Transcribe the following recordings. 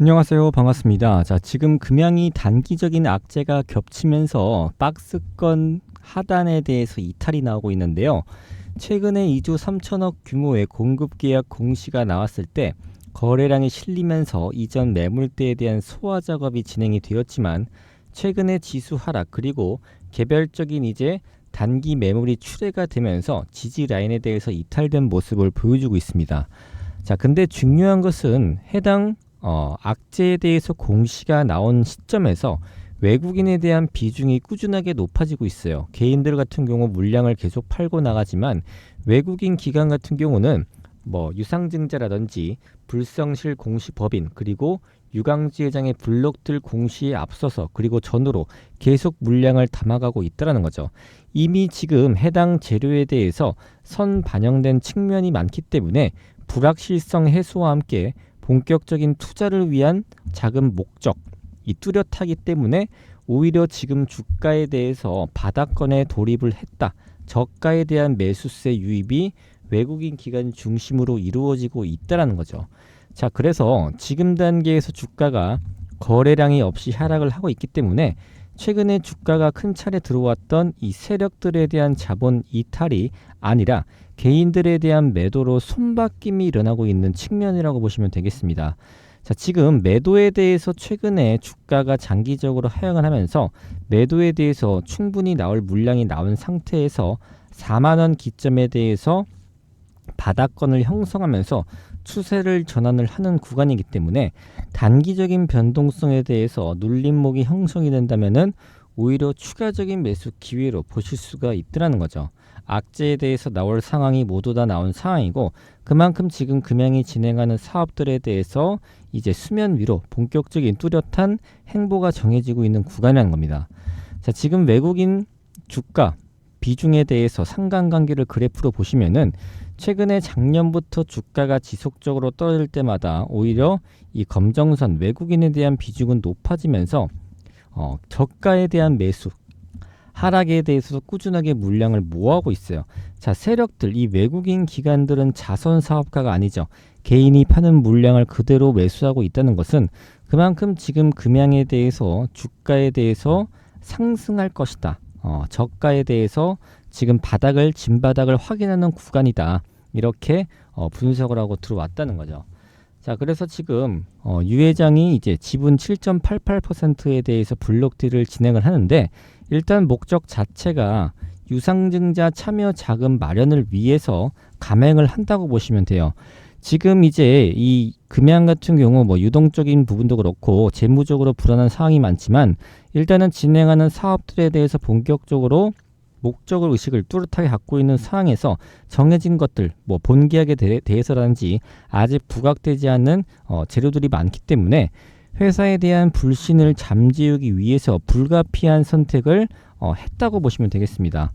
안녕하세요. 반갑습니다. 자, 지금 금양이 단기적인 악재가 겹치면서 박스권 하단에 대해서 이탈이 나오고 있는데요. 최근에 2조 3천억 규모의 공급 계약 공시가 나왔을 때 거래량이 실리면서 이전 매물대에 대한 소화 작업이 진행이 되었지만 최근에 지수 하락 그리고 개별적인 이제 단기 매물이 출회가 되면서 지지 라인에 대해서 이탈된 모습을 보여주고 있습니다. 자, 근데 중요한 것은 해당 어, 악재에 대해서 공시가 나온 시점에서 외국인에 대한 비중이 꾸준하게 높아지고 있어요. 개인들 같은 경우 물량을 계속 팔고 나가지만 외국인 기관 같은 경우는 뭐 유상증자라든지 불성실 공시 법인 그리고 유강지 회장의 블록들 공시에 앞서서 그리고 전후로 계속 물량을 담아가고 있다라는 거죠. 이미 지금 해당 재료에 대해서 선 반영된 측면이 많기 때문에 불확실성 해소와 함께 본격적인 투자를 위한 자금 목적 이 뚜렷하기 때문에 오히려 지금 주가에 대해서 바닥권에 돌입을 했다. 저가에 대한 매수세 유입이 외국인 기관 중심으로 이루어지고 있다라는 거죠. 자, 그래서 지금 단계에서 주가가 거래량이 없이 하락을 하고 있기 때문에 최근에 주가가 큰 차례 들어왔던 이 세력들에 대한 자본 이탈이 아니라 개인들에 대한 매도로 손바뀜이 일어나고 있는 측면이라고 보시면 되겠습니다. 자, 지금 매도에 대해서 최근에 주가가 장기적으로 하향을 하면서 매도에 대해서 충분히 나올 물량이 나온 상태에서 4만 원 기점에 대해서 바닥권을 형성하면서 추세를 전환을 하는 구간이기 때문에 단기적인 변동성에 대해서 눌림목이 형성이 된다면은 오히려 추가적인 매수 기회로 보실 수가 있더라는 거죠. 악재에 대해서 나올 상황이 모두 다 나온 상황이고 그만큼 지금 금양이 진행하는 사업들에 대해서 이제 수면 위로 본격적인 뚜렷한 행보가 정해지고 있는 구간이라는 겁니다. 자, 지금 외국인 주가 비중에 대해서 상관관계를 그래프로 보시면은 최근에 작년부터 주가가 지속적으로 떨어질 때마다 오히려 이 검정선 외국인에 대한 비중은 높아지면서 어, 저가에 대한 매수 하락에 대해서도 꾸준하게 물량을 모아오고 있어요. 자, 세력들, 이 외국인 기관들은 자선 사업가가 아니죠. 개인이 파는 물량을 그대로 매수하고 있다는 것은 그만큼 지금 금양에 대해서 주가에 대해서 상승할 것이다. 어, 저가에 대해서 지금 바닥을 진바닥을 확인하는 구간이다. 이렇게 어, 분석을 하고 들어왔다는 거죠. 자, 그래서 지금 어, 유 회장이 이제 지분 7.88%에 대해서 블록딜을 진행을 하는데 일단 목적 자체가 유상증자 참여 자금 마련을 위해서 감행을 한다고 보시면 돼요. 지금 이제 이 금양 같은 경우 뭐 유동적인 부분도 그렇고 재무적으로 불안한 상황이 많지만 일단은 진행하는 사업들에 대해서 본격적으로 목적을 의식을 뚜렷하게 갖고 있는 상황에서 정해진 것들 뭐 본계약에 대, 해서라든지 아직 부각되지 않는 어, 재료들이 많기 때문에 회사에 대한 불신을 잠재우기 위해서 불가피한 선택을 어, 했다고 보시면 되겠습니다.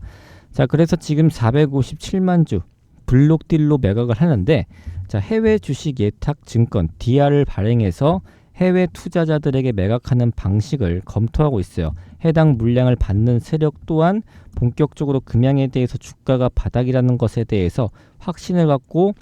자, 그래서 지금 457만 주 블록딜로 매각을 하는데 자, 해외 주식 예탁 증권 DR을 발행해서 해외 투자자들에게 매각하는 방식을 검토하고 있어요. 해당 물량을 받는 세력 또한 본격적으로 금양에 대해서 주가가 바닥이라는 것에 대해서 확신을 갖고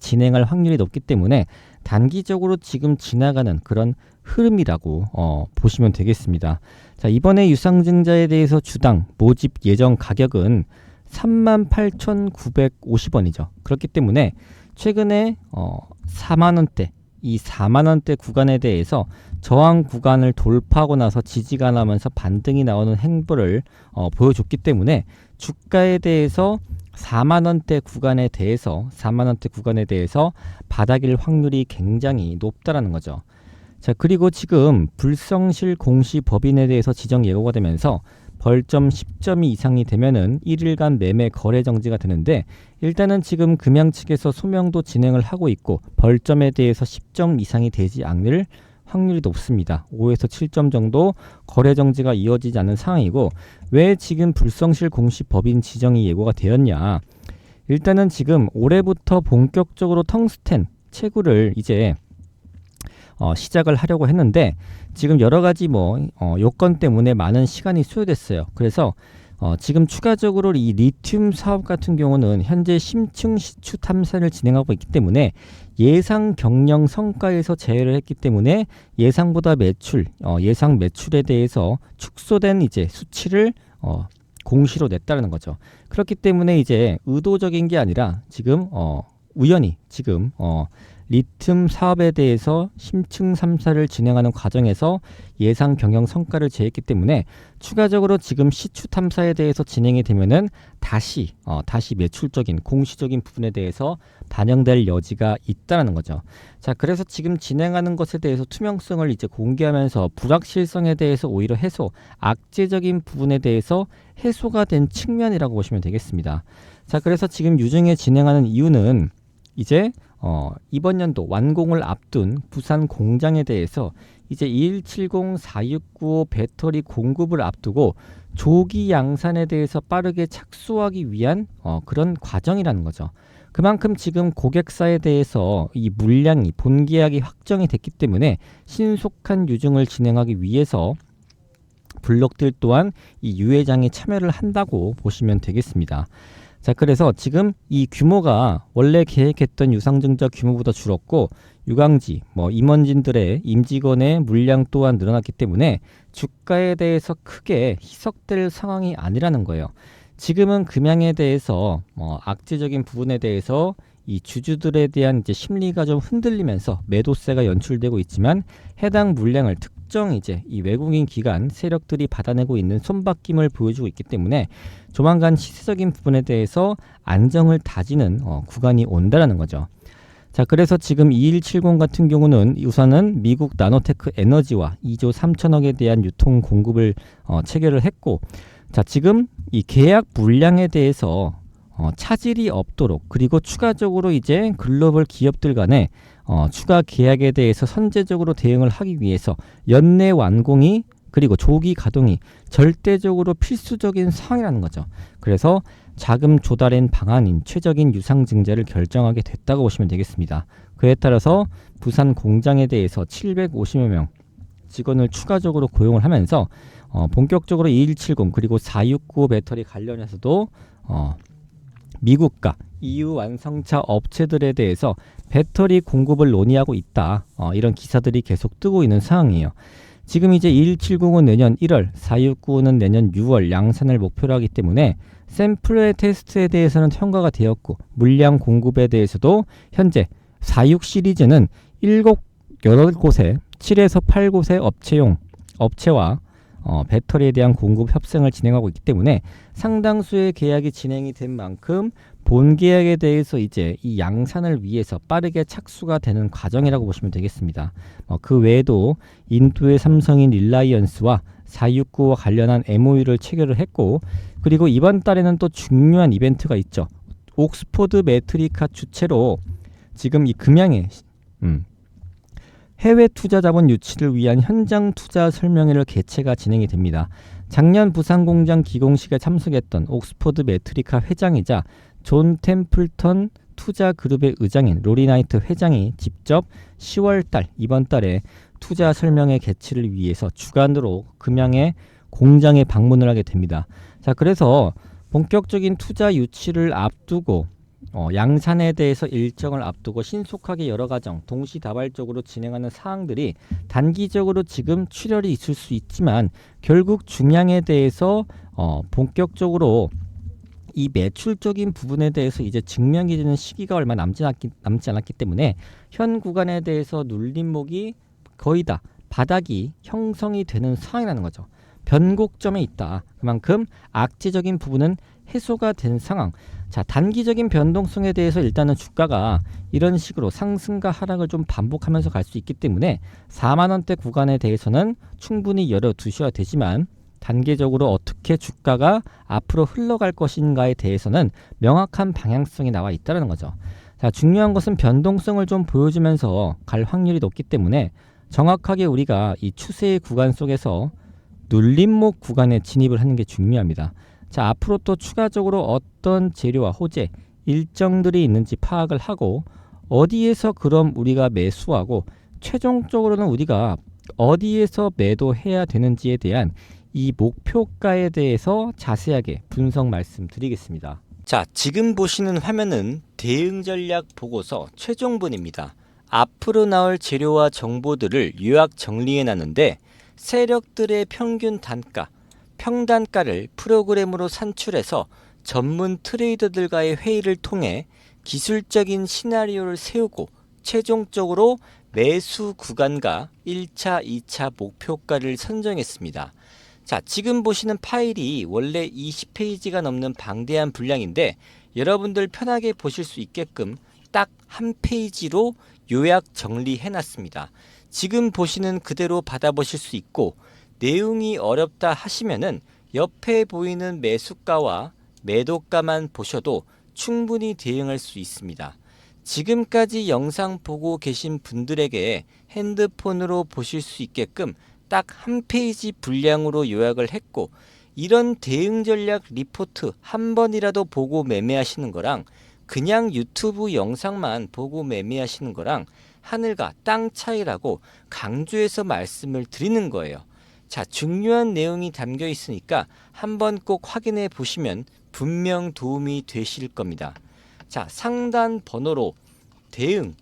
진행할 확률이 높기 때문에 단기적으로 지금 지나가는 그런 흐름이라고 어, 보시면 되겠습니다. 자, 이번에 유상증자에 대해서 주당 모집 예정 가격은 38,950원이죠. 그렇기 때문에 최근에 어, 4만 원대 이 4만 원대 구간에 대해서 저항 구간을 돌파하고 나서 지지가 나면서 반등이 나오는 행보를 어, 보여줬기 때문에 주가에 대해서 4만 원대 구간에 대해서 4만 원대 구간에 대해서 바닥일 확률이 굉장히 높다라는 거죠. 자, 그리고 지금 불성실 공시 법인에 대해서 지정 예고가 되면서 벌점 10점이 이상이 되면은 1일간 매매 거래 정지가 되는데 일단은 지금 금양 측에서 소명도 진행을 하고 있고 벌점에 대해서 10점 이상이 되지 않을 확률이 높습니다. 5에서 7점 정도 거래 정지가 이어지지 않는 상황이고 왜 지금 불성실 공시 법인 지정이 예고가 되었냐? 일단은 지금 올해부터 본격적으로 텅스텐 채굴을 이제 어, 시작을 하려고 했는데 지금 여러 가지 뭐 어, 요건 때문에 많은 시간이 소요됐어요. 그래서 어, 지금 추가적으로 이 리튬 사업 같은 경우는 현재 심층 시추 탐사를 진행하고 있기 때문에 예상 경영 성과에서 제외를 했기 때문에 예상보다 매출, 어, 예상 매출에 대해서 축소된 이제 수치를 어, 공시로 냈다는 거죠. 그렇기 때문에 이제 의도적인 게 아니라 지금 어, 우연히 지금 어, 리튬 사업에 대해서 심층 삼사를 진행하는 과정에서 예상 경영 성과를 제했기 때문에 추가적으로 지금 시추 탐사에 대해서 진행이 되면은 다시 어, 다시 매출적인 공시적인 부분에 대해서 반영될 여지가 있다라는 거죠. 자, 그래서 지금 진행하는 것에 대해서 투명성을 이제 공개하면서 불확실성에 대해서 오히려 해소, 악재적인 부분에 대해서 해소가 된 측면이라고 보시면 되겠습니다. 자, 그래서 지금 유증에 진행하는 이유는 이제 어, 이번 연도 완공을 앞둔 부산 공장에 대해서 이제 2170 4695 배터리 공급을 앞두고 조기 양산에 대해서 빠르게 착수하기 위한 어, 그런 과정이라는 거죠. 그만큼 지금 고객사에 대해서 이 물량이 본계약이 확정이 됐기 때문에 신속한 유증을 진행하기 위해서 블록들 또한 이 유회장에 참여를 한다고 보시면 되겠습니다. 자, 그래서 지금 이 규모가 원래 계획했던 유상증자 규모보다 줄었고 유광지, 뭐 임원진들의 임직원의 물량 또한 늘어났기 때문에 주가에 대해서 크게 희석될 상황이 아니라는 거예요. 지금은 금양에 대해서 뭐 악재적인 부분에 대해서 이 주주들에 대한 이제 심리가 좀 흔들리면서 매도세가 연출되고 있지만 해당 물량을 특 정 이제 이 외국인 기관 세력들이 받아내고 있는 손바뀜을 보여주고 있기 때문에 조만간 시세적인 부분에 대해서 안정을 다지는 어, 구간이 온다라는 거죠. 자, 그래서 지금 2170 같은 경우는 우선은 미국 나노테크 에너지와 2조 3천억에 대한 유통 공급을 어, 체결을 했고, 자, 지금 이 계약 물량에 대해서 어, 차질이 없도록 그리고 추가적으로 이제 글로벌 기업들 간에 어, 추가 계약에 대해서 선제적으로 대응을 하기 위해서 연내 완공이 그리고 조기 가동이 절대적으로 필수적인 상황이라는 거죠. 그래서 자금 조달엔 방안인 최적인 유상 증자를 결정하게 됐다고 보시면 되겠습니다. 그에 따라서 부산 공장에 대해서 750여 명 직원을 추가적으로 고용을 하면서 어, 본격적으로 2170 그리고 4695 배터리 관련해서도 어, 미국과 EU 완성차 업체들에 대해서 배터리 공급을 논의하고 있다. 어, 이런 기사들이 계속 뜨고 있는 상황이에요. 지금 이제 2170은 내년 1월, 4695는 내년 6월 양산을 목표로 하기 때문에 샘플의 테스트에 대해서는 통과가 되었고 물량 공급에 대해서도 현재 46 시리즈는 7, 8곳에 7에서 8곳의 업체용 업체와 어, 배터리에 대한 공급 협상을 진행하고 있기 때문에 상당수의 계약이 진행이 된 만큼 본 계약에 대해서 이제 이 양산을 위해서 빠르게 착수가 되는 과정이라고 보시면 되겠습니다. 어, 그 외에도 인도의 삼성인 릴라이언스와 469와 관련한 MOU를 체결을 했고 그리고 이번 달에는 또 중요한 이벤트가 있죠. 옥스포드 매트리카 주체로 지금 이 금양에 음, 해외 투자 자본 유치를 위한 현장 투자 설명회를 개최가 진행이 됩니다. 작년 부산 공장 기공식에 참석했던 옥스포드 매트리카 회장이자 존 템플턴 투자 그룹의 의장인 로리 나이트 회장이 직접 10월 달 이번 달에 투자 설명회 개최를 위해서 주간으로 금양의 공장에 방문을 하게 됩니다. 자, 그래서 본격적인 투자 유치를 앞두고 어, 양산에 대해서 일정을 앞두고 신속하게 여러 과정 동시다발적으로 진행하는 사항들이 단기적으로 지금 출혈이 있을 수 있지만 결국 중량에 대해서 어, 본격적으로 이 매출적인 부분에 대해서 이제 증명이 되는 시기가 얼마 남지 않았기, 남지 않았기 때문에 현 구간에 대해서 눌림목이 거의 다 바닥이 형성이 되는 상황이라는 거죠. 변곡점에 있다. 그만큼 악재적인 부분은 해소가 된 상황. 자, 단기적인 변동성에 대해서 일단은 주가가 이런 식으로 상승과 하락을 좀 반복하면서 갈 수 있기 때문에 4만 원대 구간에 대해서는 충분히 열어 두셔야 되지만 단계적으로 어떻게 주가가 앞으로 흘러갈 것인가에 대해서는 명확한 방향성이 나와 있다는 거죠. 자, 중요한 것은 변동성을 좀 보여주면서 갈 확률이 높기 때문에 정확하게 우리가 이 추세의 구간 속에서 눌림목 구간에 진입을 하는 게 중요합니다. 자, 앞으로 또 추가적으로 어떤 재료와 호재 일정들이 있는지 파악을 하고 어디에서 그럼 우리가 매수하고 최종적으로는 우리가 어디에서 매도해야 되는지에 대한 이 목표가에 대해서 자세하게 분석 말씀드리겠습니다. 자, 지금 보시는 화면은 대응 전략 보고서 최종본입니다. 앞으로 나올 재료와 정보들을 요약 정리해 놨는데 세력들의 평균 단가, 평단가를 프로그램으로 산출해서 전문 트레이더들과의 회의를 통해 기술적인 시나리오를 세우고 최종적으로 매수 구간과 1차, 2차 목표가를 선정했습니다. 자, 지금 보시는 파일이 원래 20페이지가 넘는 방대한 분량인데 여러분들 편하게 보실 수 있게끔 딱 한 페이지로 요약 정리해 놨습니다. 지금 보시는 그대로 받아보실 수 있고 내용이 어렵다 하시면은 옆에 보이는 매수가와 매도가만 보셔도 충분히 대응할 수 있습니다. 지금까지 영상 보고 계신 분들에게 핸드폰으로 보실 수 있게끔 딱 한 페이지 분량으로 요약을 했고 이런 대응 전략 리포트 한 번이라도 보고 매매하시는 거랑 그냥 유튜브 영상만 보고 매매하시는 거랑 하늘과 땅 차이라고 강조해서 말씀을 드리는 거예요. 자, 중요한 내용이 담겨 있으니까 한번 꼭 확인해 보시면 분명 도움이 되실 겁니다. 자, 상단 번호로 대응,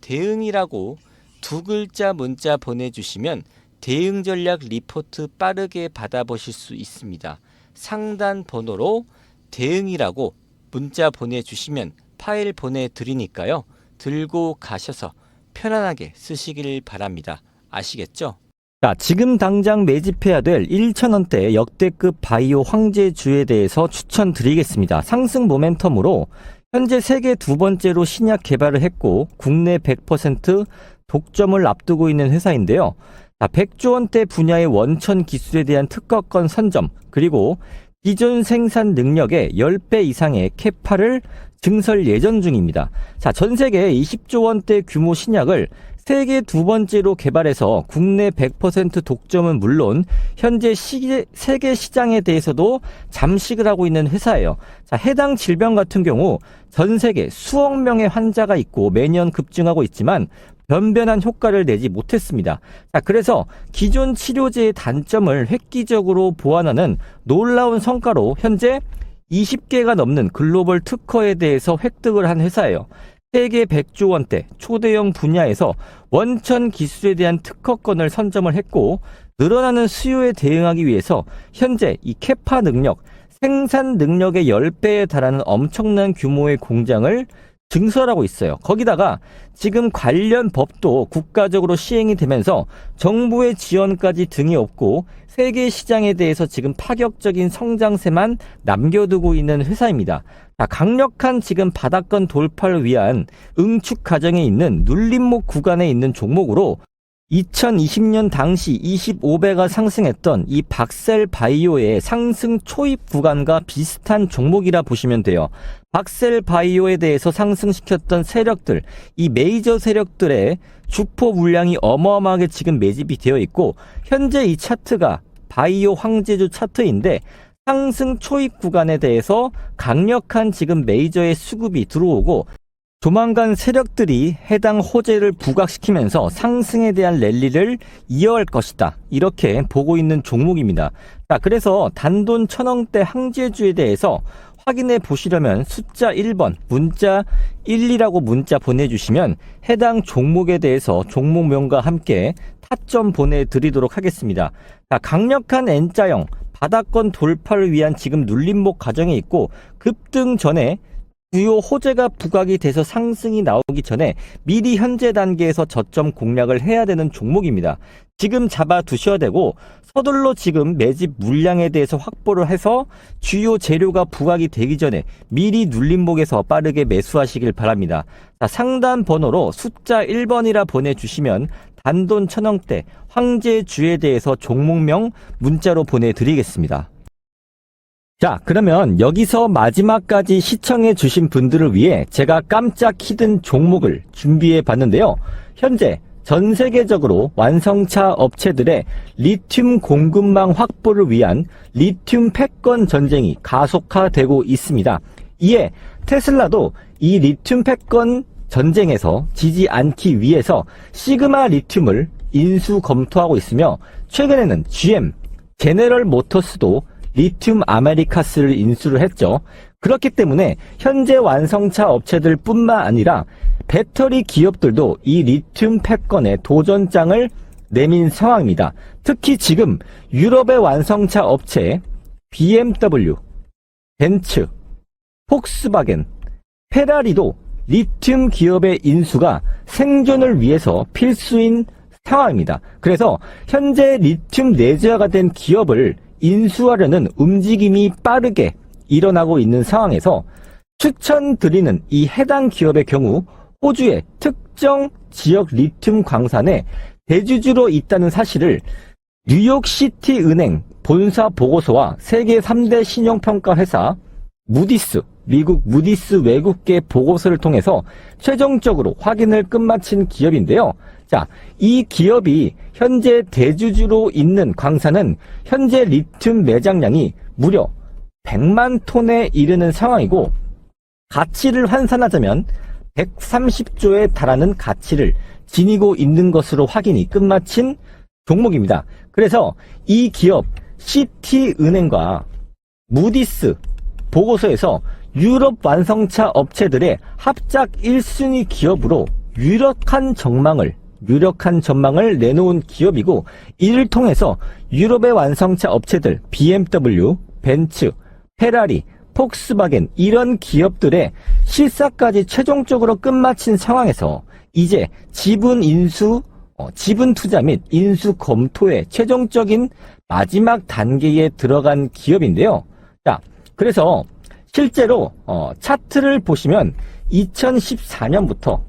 대응이라고 두 글자 문자 보내주시면 대응 전략 리포트 빠르게 받아보실 수 있습니다. 상단 번호로 대응이라고 문자 보내주시면 파일 보내드리니까요. 들고 가셔서 편안하게 쓰시길 바랍니다. 아시겠죠? 자, 지금 당장 매집해야 될 1,000원대 역대급 바이오 황제주에 대해서 추천드리겠습니다. 상승 모멘텀으로 현재 세계 두 번째로 신약 개발을 했고 국내 100% 독점을 앞두고 있는 회사인데요. 자, 100조 원대 분야의 원천 기술에 대한 특허권 선점 그리고 기존 생산 능력의 10배 이상의 캐파를 증설 예정 중입니다. 자, 전 세계 20조 원대 규모 신약을 세계 두 번째로 개발해서 국내 100% 독점은 물론 현재 시, 세계 시장에 대해서도 잠식을 하고 있는 회사예요. 자, 해당 질병 같은 경우 전 세계 수억 명의 환자가 있고 매년 급증하고 있지만 변변한 효과를 내지 못했습니다. 자, 그래서 기존 치료제의 단점을 획기적으로 보완하는 놀라운 성과로 현재 20개가 넘는 글로벌 특허에 대해서 획득을 한 회사예요. 세계 100조 원대 초대형 분야에서 원천 기술에 대한 특허권을 선점을 했고 늘어나는 수요에 대응하기 위해서 현재 이 캐파 능력, 생산 능력의 10배에 달하는 엄청난 규모의 공장을 증설하고 있어요. 거기다가 지금 관련 법도 국가적으로 시행이 되면서 정부의 지원까지 등이 없고 세계 시장에 대해서 지금 파격적인 성장세만 남겨두고 있는 회사입니다. 자, 강력한 지금 바닥권 돌파를 위한 응축 과정에 있는 눌림목 구간에 있는 종목으로 2020년 당시 25배가 상승했던 이 박셀 바이오의 상승 초입 구간과 비슷한 종목이라 보시면 돼요. 박셀 바이오에 대해서 상승시켰던 세력들, 이 메이저 세력들의 주포 물량이 어마어마하게 지금 매집이 되어 있고 현재 이 차트가 바이오 황제주 차트인데 상승 초입 구간에 대해서 강력한 지금 메이저의 수급이 들어오고 조만간 세력들이 해당 호재를 부각시키면서 상승에 대한 랠리를 이어갈 것이다. 이렇게 보고 있는 종목입니다. 자, 그래서 단돈 천원대 항제주에 대해서 확인해 보시려면 숫자 1번 문자 12라고 문자 보내주시면 해당 종목에 대해서 종목명과 함께 타점 보내드리도록 하겠습니다. 자, 강력한 N자형 바닥권 돌파를 위한 지금 눌림목 과정에 있고 급등 전에 주요 호재가 부각이 돼서 상승이 나오기 전에 미리 현재 단계에서 저점 공략을 해야 되는 종목입니다. 지금 잡아 두셔야 되고 서둘러 지금 매집 물량에 대해서 확보를 해서 주요 재료가 부각이 되기 전에 미리 눌림목에서 빠르게 매수하시길 바랍니다. 자, 상단 번호로 숫자 1번이라 보내주시면 단돈 천원대 황제주에 대해서 종목명 문자로 보내드리겠습니다. 자, 그러면 여기서 마지막까지 시청해 주신 분들을 위해 제가 깜짝 히든 종목을 준비해 봤는데요. 현재 전 세계적으로 완성차 업체들의 리튬 공급망 확보를 위한 리튬 패권 전쟁이 가속화되고 있습니다. 이에 테슬라도 이 리튬 패권 전쟁에서 지지 않기 위해서 시그마 리튬을 인수 검토하고 있으며 최근에는 GM, 제네럴 모터스도 리튬 아메리카스를 인수를 했죠. 그렇기 때문에 현재 완성차 업체들 뿐만 아니라 배터리 기업들도 이 리튬 패권에 도전장을 내민 상황입니다. 특히 지금 유럽의 완성차 업체 BMW, 벤츠, 폭스바겐, 페라리도 리튬 기업의 인수가 생존을 위해서 필수인 상황입니다. 그래서 현재 리튬 내재화가 된 기업을 인수하려는 움직임이 빠르게 일어나고 있는 상황에서 추천드리는 이 해당 기업의 경우 호주의 특정 지역 리튬 광산에 대주주로 있다는 사실을 뉴욕시티 은행 본사 보고서와 세계 3대 신용평가 회사 무디스, 미국 무디스 외국계 보고서를 통해서 최종적으로 확인을 끝마친 기업인데요. 자, 이 기업이 현재 대주주로 있는 광산은 현재 리튬 매장량이 무려 100만 톤에 이르는 상황이고 가치를 환산하자면 130조에 달하는 가치를 지니고 있는 것으로 확인이 끝마친 종목입니다. 그래서 이 기업 시티은행과 무디스 보고서에서 유럽 완성차 업체들의 합작 1순위 기업으로 유력한 전망을 유력한 전망을 내놓은 기업이고 이를 통해서 유럽의 완성차 업체들 BMW, 벤츠, 페라리, 폭스바겐 이런 기업들의 실사까지 최종적으로 끝마친 상황에서 이제 지분 인수, 어, 지분 투자 및 인수 검토의 최종적인 마지막 단계에 들어간 기업인데요. 자, 그래서 실제로 어, 차트를 보시면 2014년부터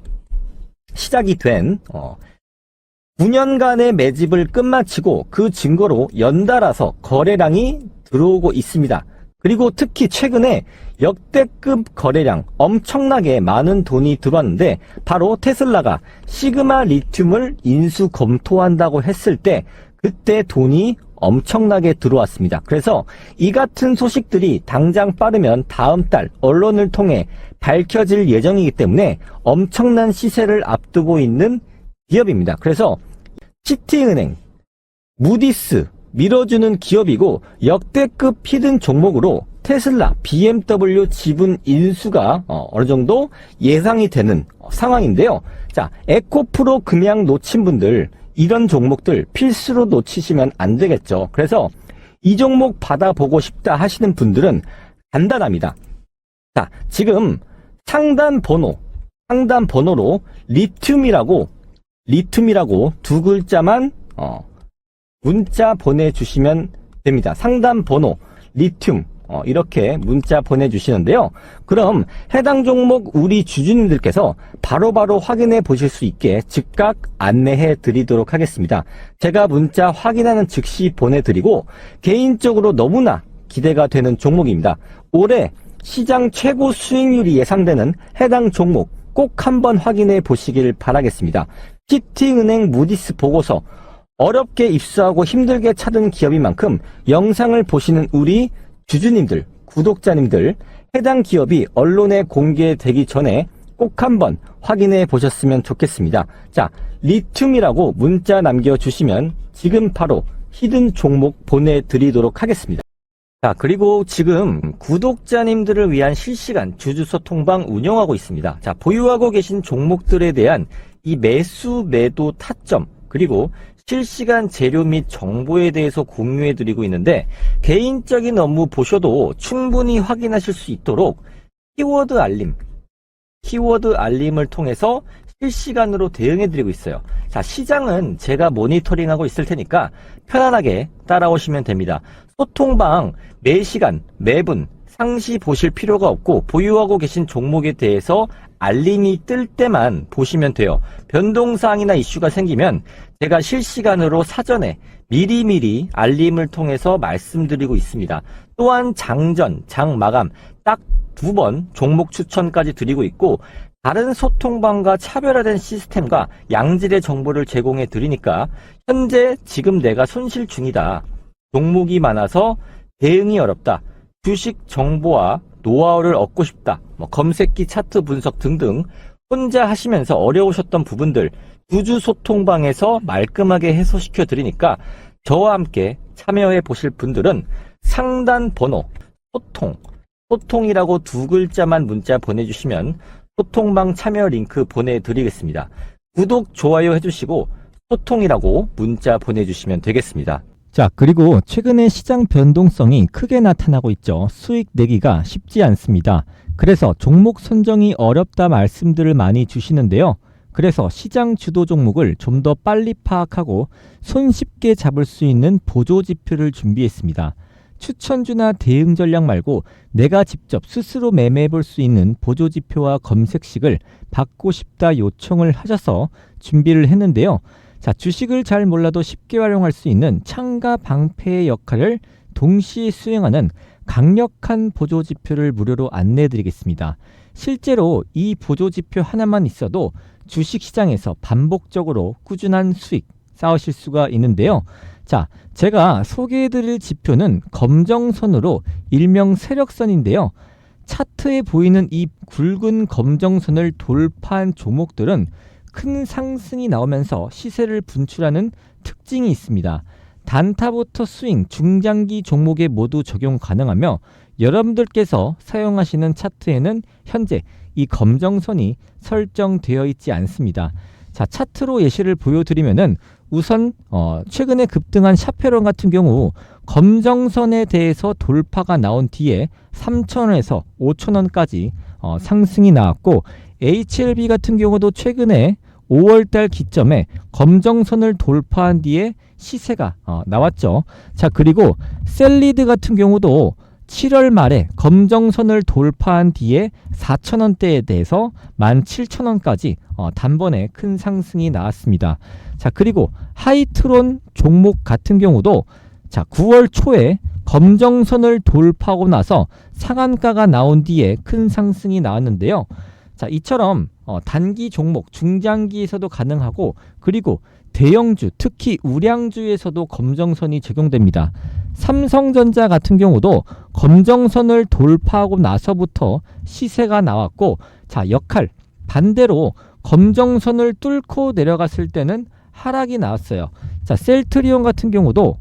시작이 된 어, 9년간의 매집을 끝마치고 그 증거로 연달아서 거래량이 들어오고 있습니다. 그리고 특히 최근에 역대급 거래량 엄청나게 많은 돈이 들어왔는데 바로 테슬라가 시그마 리튬을 인수 검토한다고 했을 때 그때 돈이 엄청나게 들어왔습니다. 그래서 이 같은 소식들이 당장 빠르면 다음 달 언론을 통해 밝혀질 예정이기 때문에 엄청난 시세를 앞두고 있는 기업입니다. 그래서 시티은행, 무디스 밀어주는 기업이고 역대급 히든 종목으로 테슬라, BMW 지분 인수가 어, 어느 정도 예상이 되는 상황인데요. 자, 에코프로 금양 놓친 분들 이런 종목들 필수로 놓치시면 안 되겠죠. 그래서 이 종목 받아보고 싶다 하시는 분들은 간단합니다. 자, 지금 상단 번호, 상단 번호로 리튬이라고 리튬이라고 두 글자만 어, 문자 보내주시면 됩니다. 상단 번호 리튬 어, 이렇게 문자 보내주시는데요. 그럼 해당 종목 우리 주주님들께서 바로 바로 확인해 보실 수 있게 즉각 안내해 드리도록 하겠습니다. 제가 문자 확인하는 즉시 보내드리고 개인적으로 너무나 기대가 되는 종목입니다. 올해 시장 최고 수익률이 예상되는 해당 종목 꼭 한번 확인해 보시길 바라겠습니다. 시티은행 무디스 보고서 어렵게 입수하고 힘들게 찾은 기업인 만큼 영상을 보시는 우리 주주님들, 구독자님들, 해당 기업이 언론에 공개되기 전에 꼭 한번 확인해 보셨으면 좋겠습니다. 자, 리튬이라고 문자 남겨주시면 지금 바로 히든 종목 보내드리도록 하겠습니다. 자, 그리고 지금 구독자님들을 위한 실시간 주주 소 통방 운영하고 있습니다. 자, 보유하고 계신 종목들에 대한 이 매수, 매도 타점, 그리고 실시간 재료 및 정보에 대해서 공유해 드리고 있는데 개인적인 업무 보셔도 충분히 확인하실 수 있도록 키워드 알림, 키워드 알림을 통해서 실시간으로 대응해 드리고 있어요. 자, 시장은 제가 모니터링하고 있을 테니까 편안하게 따라오시면 됩니다. 소통방 매 시간, 매분 상시 보실 필요가 없고 보유하고 계신 종목에 대해서 알림이 뜰 때만 보시면 돼요. 변동사항이나 이슈가 생기면 제가 실시간으로 사전에 미리미리 알림을 통해서 말씀드리고 있습니다. 또한 장전, 장마감 딱 두 번 종목 추천까지 드리고 있고 다른 소통방과 차별화된 시스템과 양질의 정보를 제공해 드리니까 현재 지금 내가 손실 중이다. 종목이 많아서 대응이 어렵다. 주식 정보와 노하우를 얻고 싶다. 뭐 검색기 차트 분석 등등 혼자 하시면서 어려우셨던 부분들 주주 소통방에서 말끔하게 해소시켜 드리니까 저와 함께 참여해 보실 분들은 상단 번호 소통 소통이라고 두 글자만 문자 보내주시면 소통방 참여 링크 보내드리겠습니다. 구독, 좋아요 해주시고 소통이라고 문자 보내주시면 되겠습니다. 자, 그리고 최근에 시장 변동성이 크게 나타나고 있죠. 수익 내기가 쉽지 않습니다. 그래서 종목 선정이 어렵다 말씀들을 많이 주시는데요. 그래서 시장 주도 종목을 좀 더 빨리 파악하고 손쉽게 잡을 수 있는 보조 지표를 준비했습니다. 추천주나 대응 전략 말고 내가 직접 스스로 매매해 볼 수 있는 보조 지표와 검색식을 받고 싶다 요청을 하셔서 준비를 했는데요. 자, 주식을 잘 몰라도 쉽게 활용할 수 있는 창가 방패의 역할을 동시에 수행하는 강력한 보조 지표를 무료로 안내해 드리겠습니다. 실제로 이 보조 지표 하나만 있어도 주식 시장에서 반복적으로 꾸준한 수익 쌓으실 수가 있는데요. 자, 제가 소개해 드릴 지표는 검정선으로 일명 세력선인데요. 차트에 보이는 이 굵은 검정선을 돌파한 종목들은 큰 상승이 나오면서 시세를 분출하는 특징이 있습니다. 단타부터 스윙, 중장기 종목에 모두 적용 가능하며 여러분들께서 사용하시는 차트에는 현재 이 검정선이 설정되어 있지 않습니다. 자, 차트로 예시를 보여드리면은 우선 어, 최근에 급등한 샤페론 같은 경우 검정선에 대해서 돌파가 나온 뒤에 3,000원에서 5,000원까지 어, 상승이 나왔고 HLB 같은 경우도 최근에 5월달 기점에 검정선을 돌파한 뒤에 시세가 어, 나왔죠. 자 그리고 셀리드 같은 경우도 7월 말에 검정선을 돌파한 뒤에 4,000원대에 대해서 17,000원까지 어, 단번에 큰 상승이 나왔습니다. 자, 그리고 하이트론 종목 같은 경우도 자, 9월 초에 검정선을 돌파하고 나서 상한가가 나온 뒤에 큰 상승이 나왔는데요. 자, 이처럼 어, 단기 종목, 중장기에서도 가능하고 그리고 대형주, 특히 우량주에서도 검정선이 적용됩니다. 삼성전자 같은 경우도 검정선을 돌파하고 나서부터 시세가 나왔고 자 역할 반대로 검정선을 뚫고 내려갔을 때는 하락이 나왔어요. 자 셀트리온 같은 경우도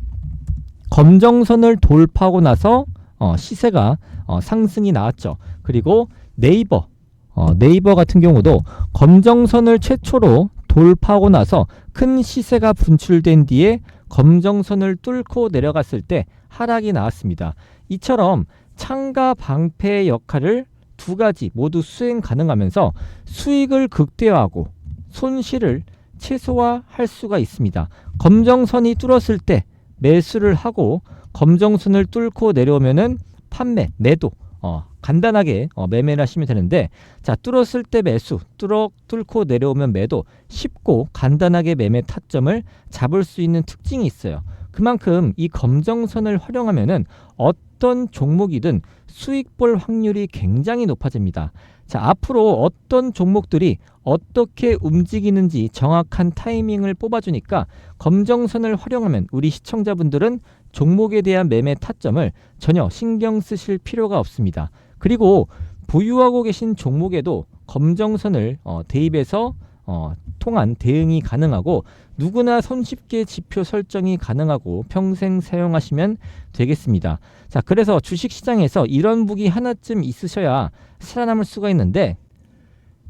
검정선을 돌파하고 나서 어, 시세가 어, 상승이 나왔죠. 그리고 네이버 어, 네이버 같은 경우도 검정선을 최초로 돌파하고 나서 큰 시세가 분출된 뒤에 검정선을 뚫고 내려갔을 때 하락이 나왔습니다. 이처럼 창가 방패의 역할을 두 가지 모두 수행 가능하면서 수익을 극대화하고 손실을 최소화할 수가 있습니다. 검정선이 뚫었을 때 매수를 하고 검정선을 뚫고 내려오면은 판매, 매도 어, 간단하게 어, 매매를 하시면 되는데 자 뚫었을 때 매수 뚫어 뚫고 내려오면 매도 쉽고 간단하게 매매 타점을 잡을 수 있는 특징이 있어요 그만큼 이 검정선을 활용하면은 어떤 종목이든 수익 볼 확률이 굉장히 높아집니다 자 앞으로 어떤 종목들이 어떻게 움직이는지 정확한 타이밍을 뽑아주니까 검정선을 활용하면 우리 시청자분들은 종목에 대한 매매 타점을 전혀 신경 쓰실 필요가 없습니다. 그리고 보유하고 계신 종목에도 검정선을 어, 대입해서 어, 통한 대응이 가능하고 누구나 손쉽게 지표 설정이 가능하고 평생 사용하시면 되겠습니다. 자, 그래서 주식 시장에서 이런 무기 하나쯤 있으셔야 살아남을 수가 있는데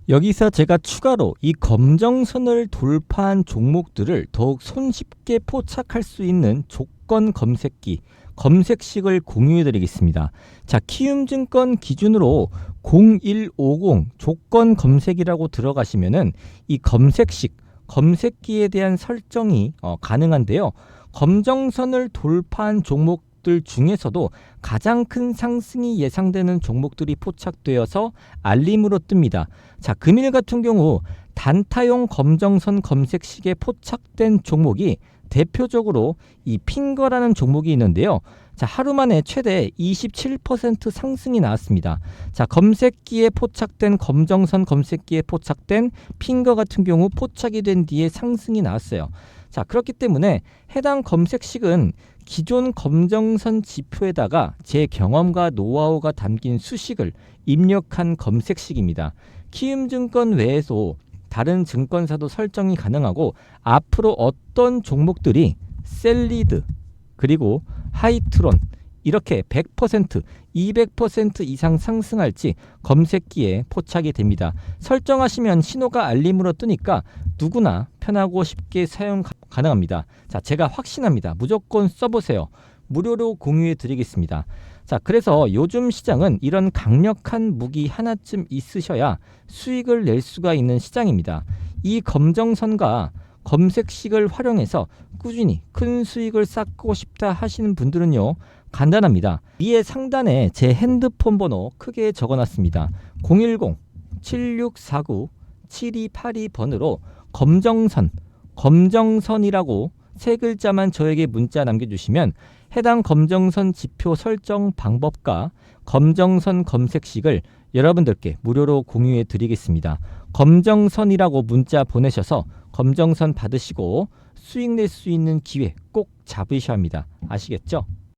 여기서 제가 추가로 이 검정선을 돌파한 종목들을 더욱 손쉽게 포착할 수 있는 조건 검색기 검색식을 공유해 드리겠습니다. 자, 키움증권 기준으로 0150 조건 검색이라고 들어가시면은 이 검색식 검색기에 대한 설정이 어, 가능한데요. 검정선을 돌파한 종목 종목들 중에서도 가장 큰 상승이 예상되는 종목들이 포착되어서 알림으로 뜹니다. 자, 금일 같은 경우 단타용 검정선 검색식에 포착된 종목이 대표적으로 이 핑거라는 종목이 있는데요. 자, 하루 만에 최대 27% 상승이 나왔습니다. 자, 검색기에 포착된 검정선 검색기에 포착된 핑거 같은 경우 포착이 된 뒤에 상승이 나왔어요. 자, 그렇기 때문에 해당 검색식은 기존 검정선 지표에다가 제 경험과 노하우가 담긴 수식을 입력한 검색식입니다. 키움증권 외에도 다른 증권사도 설정이 가능하고 앞으로 어떤 종목들이 셀리드 그리고 하이트론 이렇게 100% 200% 이상 상승할지 검색기에 포착이 됩니다. 설정하시면 신호가 알림으로 뜨니까 누구나 편하고 쉽게 사용 가- 가능합니다. 자, 제가 확신합니다. 무조건 써보세요. 무료로 공유해 드리겠습니다. 자, 그래서 요즘 시장은 이런 강력한 무기 하나쯤 있으셔야 수익을 낼 수가 있는 시장입니다. 이 검정선과 검색식을 활용해서 꾸준히 큰 수익을 쌓고 싶다 하시는 분들은요. 간단합니다. 위에 상단에 제 핸드폰 번호 크게 적어놨습니다. 010-7649-7282번으로 검정선, 검정선이라고 세 글자만 저에게 문자 남겨주시면 해당 검정선 지표 설정 방법과 검정선 검색식을 여러분들께 무료로 공유해 드리겠습니다. 검정선이라고 문자 보내셔서 검정선 받으시고 수익 낼 수 있는 기회 꼭 잡으셔야 합니다. 아시겠죠?